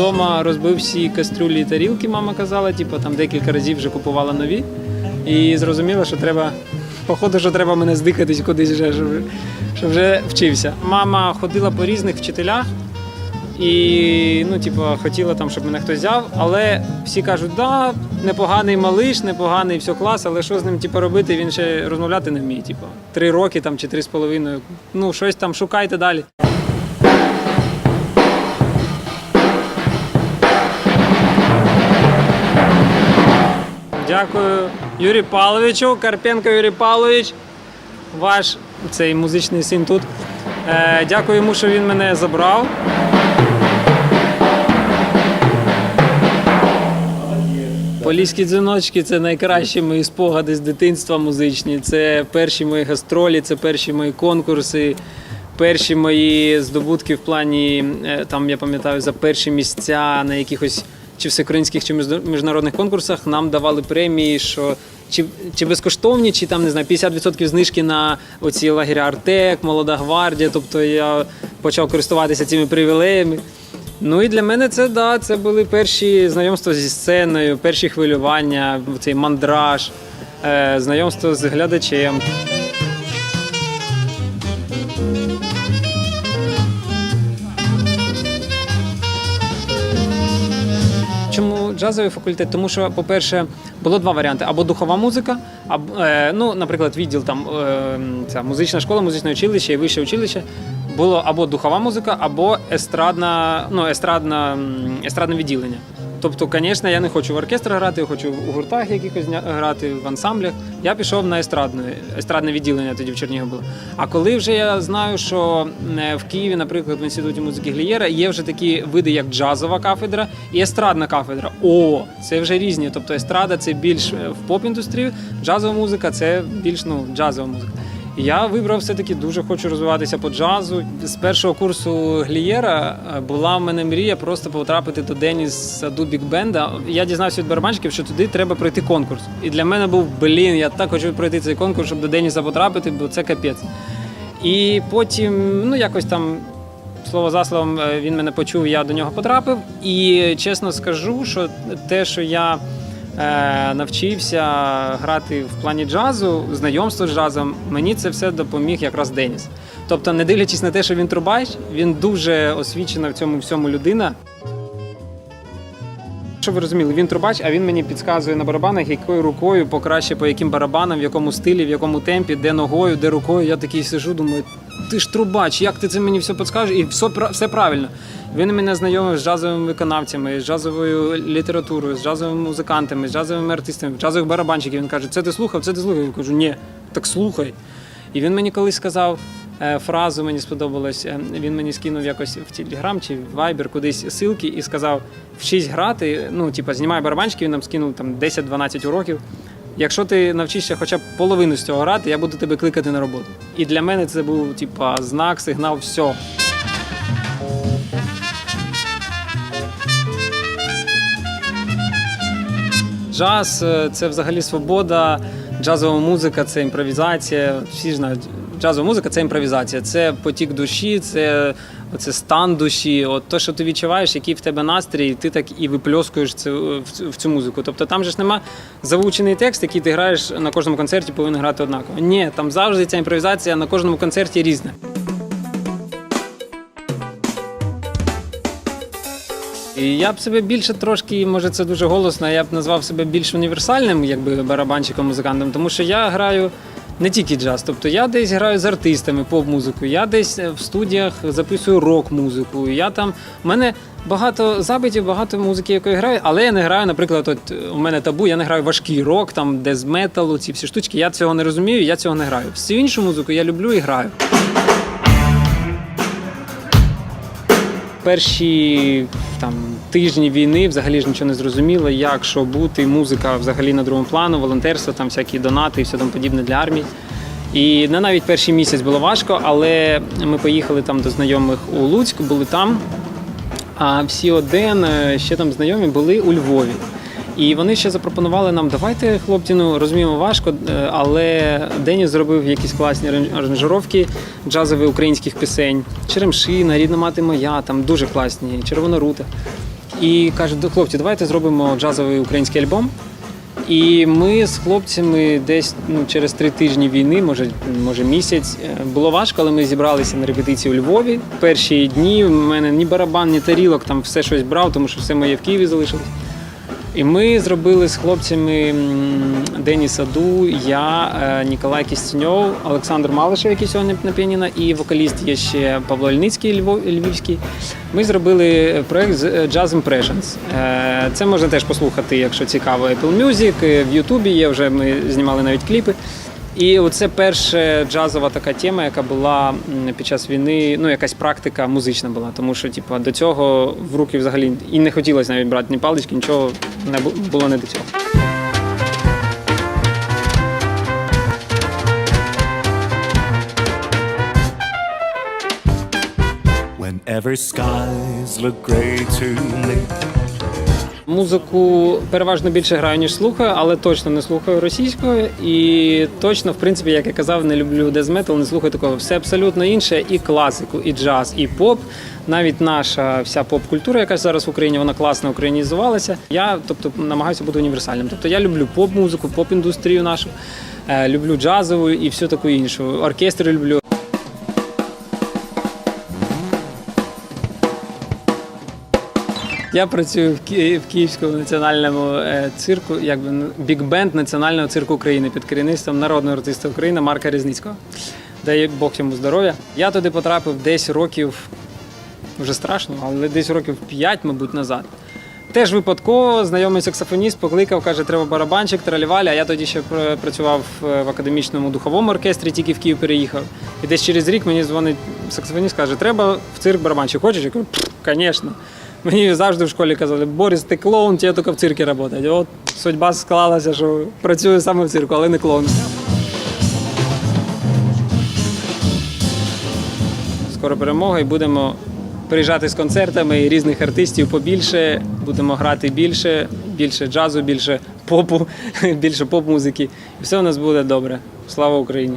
вдома розбив всі кастрюлі і тарілки, мама казала, типу, там декілька разів вже купувала нові. І зрозуміла, що треба, походу, що треба мене здихатись кудись вже, щоб, щоб вже вчився. Мама ходила по різних вчителях. І ну, типу, хотіла там, щоб мене хтось взяв, але всі кажуть, да, непоганий малиш, непоганий, все клас, але що з ним типу, робити? Він ще розмовляти не вміє. Типу, три роки там чи три з половиною. Ну, щось там шукайте далі. Дякую Юрію Павловичу, Карпенко Юрій Павлович, ваш цей музичний син тут. Е, дякую йому, що він мене забрав. Поліські дзвіночки це найкращі мої спогади з дитинства музичні. Це перші мої гастролі, це перші мої конкурси, перші мої здобутки в плані, е, там я пам'ятаю, за перші місця на якихось чи всеукраїнських, чи міжна- міжнародних конкурсах нам давали премії, що чи, чи безкоштовні, чи там не знаю, 50% знижки на оці лагеря Артек, Молода гвардія. Тобто я почав користуватися цими привілеями. Ну і для мене це да, це були перші знайомства зі сценою, перші хвилювання, цей мандраж, е, знайомство з глядачем. Джазовий факультет? Тому що, по-перше, було два варіанти: або духова музика, або е, ну, наприклад, відділ там е, ця музична школа, музичне училище і вище училище. Було або духова музика, або естрадна, ну, естрадна, естрадне відділення. Тобто, звісно, я не хочу в оркестрі грати, я хочу у гуртах якихось грати, в ансамблях. Я пішов на естрадне, естрадне відділення тоді в Чернігові було. А коли вже я знаю, що е, в Києві, наприклад, в інституті музики Глієра є вже такі види, як джазова кафедра і естрадна кафедра. О, це вже різні. Тобто естрада це більш е, в поп-індустрію, джазова музика це більш ну, джазова музика. Я вибрав все-таки дуже хочу розвиватися по джазу. З першого курсу Глієра е, була в мене мрія просто потрапити до Деніс саду Біг Бенда. Я дізнався від барабанщиків, що туди треба пройти конкурс. І для мене був блін, я так хочу пройти цей конкурс, щоб до Деніса потрапити, бо це капець. І потім, ну якось там. Слово за словом, е, він мене почув, я до нього потрапив. І чесно скажу, що те, що я навчився грати в плані джазу, знайомство з джазом, мені це все допоміг якраз Деніс. Тобто, не дивлячись на те, що він трубач, він дуже освічена в цьому всьому людина. Щоб ви розуміли, він трубач, а він мені підказує на барабанах, якою рукою покраще, по яким барабанам, в якому стилі, в якому темпі, де ногою, де рукою. Я такий сижу, думаю, ти ж трубач, як ти це мені все підскажеш? І все, все правильно. Він мене знайомив з джазовими виконавцями, з джазовою літературою, з джазовими музикантами, з джазовими артистами, джазових барабанщиків. Він каже, це ти слухав, це ти слухав. Я кажу, ні, так слухай. І він мені колись сказав фразу, мені сподобалось. е, Він мені скинув якось в Телеграм чи в Viber кудись ссылки і сказав: вчись грати. Ну, типа, знімай барабанщики, він нам скинув там 10-12 уроків. Якщо ти навчишся хоча б половину з цього грати, я буду тебе кликати на роботу. І для мене це був типа знак, сигнал, все. Джаз е, це взагалі свобода, джазова музика це імпровізація. Всі ж знають, джазова музика це імпровізація, це потік душі, це, це стан душі. От то, що ти відчуваєш, який в тебе настрій, ти так і випльоскуєш цю, в, цю, музику. Тобто там же ж нема заучений текст, який ти граєш на кожному концерті, повинен грати однаково. Ні, там завжди ця імпровізація на кожному концерті різна. І я б себе більше трошки, може це дуже голосно, я б назвав себе більш універсальним, якби барабанщиком, музикантом, тому що я граю не тільки джаз. Тобто я десь граю з артистами поп-музику, я десь е, в студіях записую рок-музику. Я там у мене багато запитів, багато музики, якої граю, але я не граю, наприклад, от е, у мене табу, я не граю важкий рок, там дез металу, ці всі штучки. Я цього не розумію, я цього не граю. Всю іншу музику я люблю і граю. Перші там тижні війни взагалі ж нічого не зрозуміло, як що бути, музика взагалі на другому плану, волонтерство, там всякі донати і все тому подібне для армії. І не навіть перший місяць було важко, але ми поїхали там до знайомих у Луцьк, були там. А всі один е, ще там знайомі були у Львові. І вони ще запропонували нам, давайте, хлопці, ну розуміємо важко, е, але Деніс зробив якісь класні аран- аранжировки джазових українських пісень. Черемшина, рідна мати моя, там дуже класні, червона рута. І кажуть, хлопці, давайте зробимо джазовий український альбом. І ми з хлопцями десь ну, через три тижні війни, може, може місяць, е, було важко, але ми зібралися на репетиції у Львові. Перші дні в мене ні барабан, ні тарілок, там все щось брав, тому що все моє в Києві залишилось. І ми зробили з хлопцями Дені Саду, я, е, Ніколай Кістіньов, Олександр Малишев, який сьогодні на піаніно, і вокаліст є ще Павло Ільницький, Львівський. Ми зробили проект е, Jazz Impressions. Е, Це можна теж послухати, якщо цікаво, Apple Music, в Ютубі є вже ми знімали навіть кліпи. І оце перша джазова така тема, яка була під час війни, ну якась практика музична була, тому що типу, до цього в руки взагалі і не хотілося навіть брати ні палички, нічого не було не до цього. Whenever skies look grey to me. Музику переважно більше граю, ніж слухаю, але точно не слухаю російською. І точно, в принципі, як я казав, не люблю дезметал, не слухаю такого. Все абсолютно інше, і класику, і джаз, і поп. Навіть наша вся поп-культура, яка зараз в Україні, вона класно українізувалася. Я, тобто, намагаюся бути універсальним. Тобто я люблю поп-музику, поп-індустрію нашу, е, люблю джазову і всю таку іншу. Оркестри люблю. Я працюю в, Ки- в Київському національному е, цирку, якби бік-бенд Національного цирку України під керівництвом народного артиста України Марка Різницького. Дай Бог йому здоров'я. Я туди потрапив десь років, вже страшно, але десь років 5, мабуть, назад. Теж випадково знайомий саксофоніст покликав, каже, треба барабанчик, тралівалі. А я тоді ще працював е, в академічному духовому оркестрі, тільки в Київ переїхав. І десь через рік мені дзвонить саксофоніст, каже, треба в цирк барабанчик. Хочеш? Я кажу, звісно. Мені завжди в школі казали, Борис, ти клоун, тебе тільки в цирку працювати. От судьба склалася, що працюю саме в цирку, але не клоун. Скоро перемога і будемо приїжджати з концертами і різних артистів побільше. Будемо грати більше, більше джазу, більше попу, більше поп-музики. І все у нас буде добре. Слава Україні!